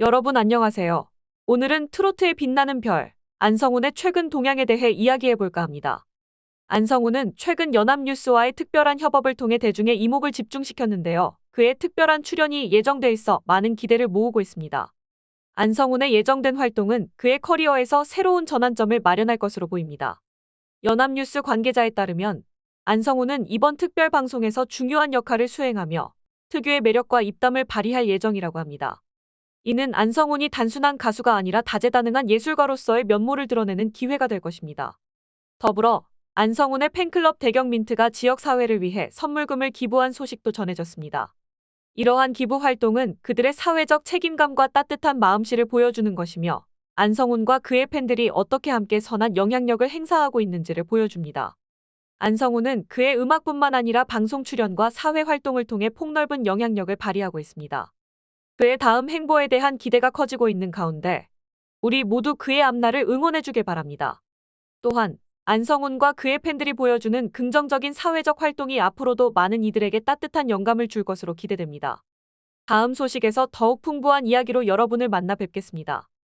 여러분 안녕하세요. 오늘은 트로트의 빛나는 별, 안성훈의 최근 동향에 대해 이야기해볼까 합니다. 안성훈은 최근 연합뉴스와의 특별한 협업을 통해 대중의 이목을 집중시켰는데요. 그의 특별한 출연이 예정돼 있어 많은 기대를 모으고 있습니다. 안성훈의 예정된 활동은 그의 커리어에서 새로운 전환점을 마련할 것으로 보입니다. 연합뉴스 관계자에 따르면 안성훈은 이번 특별 방송에서 중요한 역할을 수행하며 특유의 매력과 입담을 발휘할 예정이라고 합니다. 이는 안성훈이 단순한 가수가 아니라 다재다능한 예술가로서의 면모를 드러내는 기회가 될 것입니다. 더불어 안성훈의 팬클럽 대경 민트가 지역 사회를 위해 선물금을 기부한 소식도 전해졌습니다. 이러한 기부 활동은 그들의 사회적 책임감과 따뜻한 마음씨를 보여주는 것이며 안성훈과 그의 팬들이 어떻게 함께 선한 영향력을 행사하고 있는지를 보여줍니다. 안성훈은 그의 음악뿐만 아니라 방송 출연과 사회 활동을 통해 폭넓은 영향력을 발휘하고 있습니다. 그의 다음 행보에 대한 기대가 커지고 있는 가운데 우리 모두 그의 앞날을 응원해 주길 바랍니다. 또한 안성훈과 그의 팬들이 보여주는 긍정적인 사회적 활동이 앞으로도 많은 이들에게 따뜻한 영감을 줄 것으로 기대됩니다. 다음 소식에서 더욱 풍부한 이야기로 여러분을 만나 뵙겠습니다.